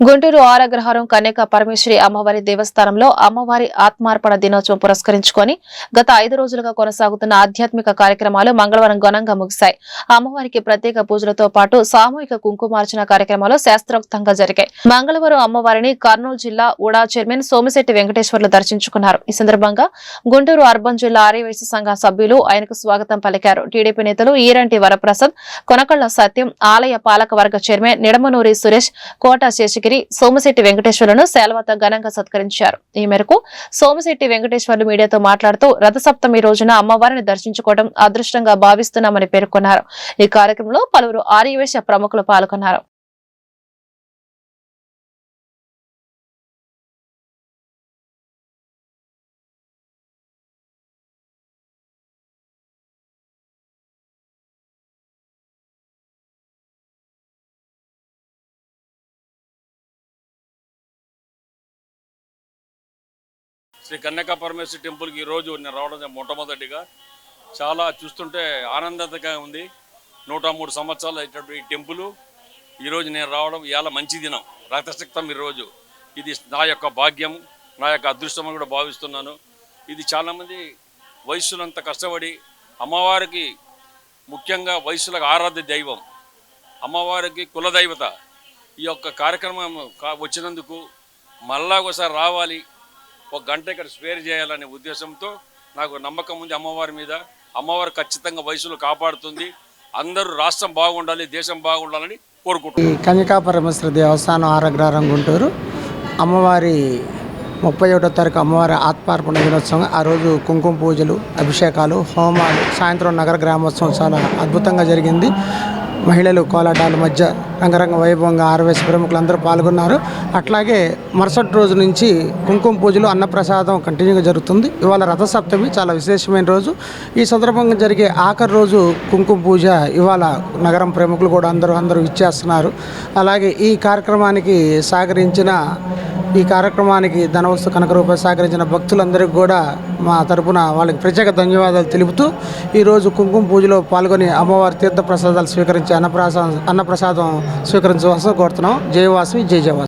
గుంటూరు ఆరగ్రహారం కన్యక పరమేశ్వరి అమ్మవారి దేవస్థానంలో అమ్మవారి ఆత్మార్పణ దినోత్సవం పురస్కరించుకొని గత ఐదు రోజులుగా కొనసాగుతున్న ఆధ్యాత్మిక కార్యక్రమాలు మంగళవారం ఘనంగా ముగిశాయి. అమ్మవారికి ప్రత్యేక పూజలతో పాటు సామూహిక కుంకుమార్చన కార్యక్రమాలు శాస్త్రోక్తంగా జరిగాయి. మంగళవారం అమ్మవారిని కర్నూలు జిల్లా ఉడా చైర్మన్ సోమిశెట్టి వెంకటేశ్వర్లు దర్శించుకున్నారు. ఈ సందర్భంగా గుంటూరు అర్బన్ జిల్లా ఆర్యవైశ్య సంఘ సభ్యులు ఆయనకు స్వాగతం పలికారు. టీడీపీ నేతలు ఈరంటి వరప్రసాద్ కొనకళ్ళ సత్యం ఆలయ పాలక వర్గ చైర్మన్ నిడమనూరి సురేష్ కోట శేషగిరి సోమశెట్టి వెంకటేశ్వర్లను సేలవత ఘనంగా సత్కరించారు. ఈ మేరకు సోమశెట్టి వెంకటేశ్వర్లు మీడియాతో మాట్లాడుతూ రథసప్తమి రోజున అమ్మవారిని దర్శించుకోవడం అదృష్టంగా భావిస్తున్నామని పేర్కొన్నారు. ఈ కార్యక్రమంలో పలువురు ఆర్యవేశ ప్రముఖులు పాల్గొన్నారు. శ్రీ కన్యకా పరమేశ్వరి టెంపుల్కి ఈరోజు నేను రావడం మొట్టమొదటిగా. చాలా చూస్తుంటే ఆనందంగా ఉంది. నూట మూడు సంవత్సరాలు అయినటువంటి ఈ టెంపుల్. ఈరోజు నేను రావడం ఇవాళ మంచి దినం. రక్తశక్తం ఈరోజు ఇది నా యొక్క భాగ్యం నా యొక్క అదృష్టం అని కూడా భావిస్తున్నాను. ఇది చాలామంది వయస్సులంత కష్టపడి అమ్మవారికి ముఖ్యంగా వయసులకు ఆరాధ్య దైవం అమ్మవారికి కులదైవత ఈ యొక్క కార్యక్రమం వచ్చినందుకు మళ్ళా ఒకసారి రావాలి. ఒక గంట ఇక్కడ స్పేర్ చేయాలనే ఉద్దేశంతో నాకు నమ్మకం ఉంది అమ్మవారి మీద. అమ్మవారు ఖచ్చితంగా వయసులో కాపాడుతుంది. అందరూ రాష్ట్రం బాగుండాలి దేశం బాగుండాలని ఈ కోరుకుంటున్నాను కన్యకా పరమేశ్వర దేవస్థానం ఆరగ్రహారం గుంటూరు. అమ్మవారి ముప్పై ఒకటో తారీఖు అమ్మవారి ఆత్మార్పణ దినోత్సవం. ఆ రోజు కుంకుమ పూజలు అభిషేకాలు హోమాలు సాయంత్రం నగర గ్రామోత్సవం చాలా అద్భుతంగా జరిగింది. మహిళలు కోలాటాల మధ్య రంగరంగ వైభవంగా ఆరవేశ ప్రముఖులు అందరూ పాల్గొన్నారు. అట్లాగే మరుసటి రోజు నుంచి కుంకుమ పూజలు అన్నప్రసాదం కంటిన్యూగా జరుగుతుంది. ఇవాళ రథసప్తమి చాలా విశేషమైన రోజు. ఈ సందర్భంగా జరిగే ఆఖరి రోజు కుంకుమ పూజ ఇవాళ నగరం ప్రముఖులు కూడా అందరూ అందరూ ఇచ్చేస్తున్నారు. అలాగే ఈ కార్యక్రమానికి సహకరించిన ఈ కార్యక్రమానికి ధనవస్తు కనక రూపాయలు సహకరించిన భక్తులందరికీ కూడా మా తరపున వాళ్ళకి ప్రత్యేక ధన్యవాదాలు తెలుపుతూ ఈరోజు కుంకుమ పూజలో పాల్గొని అమ్మవారి తీర్థ ప్రసాదాలు స్వీకరించి అన్నప్రసాదం అన్నప్రసాదం స్వీకరించవలసిన కోరుతున్నాం. జయవాసి జయ జయవాసి